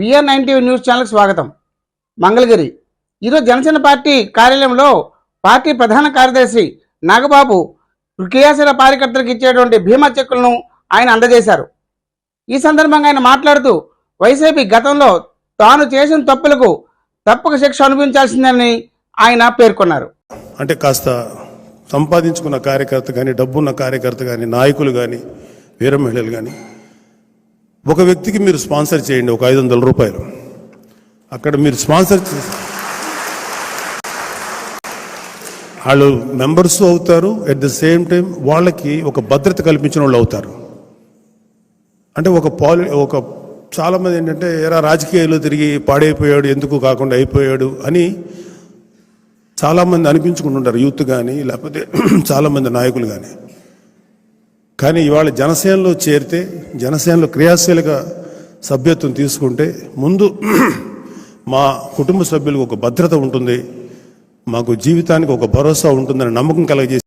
BR nine TV news ఛానల్కి స్వాగతం. మంగళగిరి. ఈరోజు జనసేన పార్టీ కార్యాలయంలో పార్టీ ప్రధాన కార్యదర్శి నాగబాబు క్రియాశీల కార్యకర్తలకు ఇచ్చేటువంటి భీమా చెక్కులను ఆయన అందజేశారు. ఈ సందర్భంగా ఆయన మాట్లాడుతూ వైసీపీ గతంలో తాను చేసిన తప్పులకు తప్పక శిక్ష అనుభవించాల్సిందని ఆయన పేర్కొన్నారు. అంటే కాస్త సంపాదించుకున్న కార్యకర్త కానీ డబ్బున్న కార్యకర్త కానీ నాయకులు కానీ వీర మహిళలు కానీ ఒక వ్యక్తికి మీరు స్పాన్సర్ చేయండి ఒక ఐదు వందల రూపాయలు. అక్కడ మీరు స్పాన్సర్ చేసి వాళ్ళు మెంబర్స్ అవుతారు అట్ ద సేమ్ టైం వాళ్ళకి ఒక భద్రత కల్పించిన వాళ్ళు అవుతారు. అంటే ఒక పాలి ఒక చాలామంది ఏంటంటే ఎరా రాజకీయాల్లో తిరిగి పాడైపోయాడు ఎందుకు కాకుండా అయిపోయాడు అని చాలామంది అనిపించుకుంటుంటారు యూత్ కానీ లేకపోతే చాలామంది నాయకులు కానీ కానీ ఇవాళ జనసేనలో చేరితే జనసేనలో క్రియాశీలక సభ్యత్వం తీసుకుంటే ముందు మా కుటుంబ సభ్యులకు ఒక భద్రత ఉంటుంది మాకు జీవితానికి ఒక భరోసా ఉంటుందని నమ్మకం కలగజేసి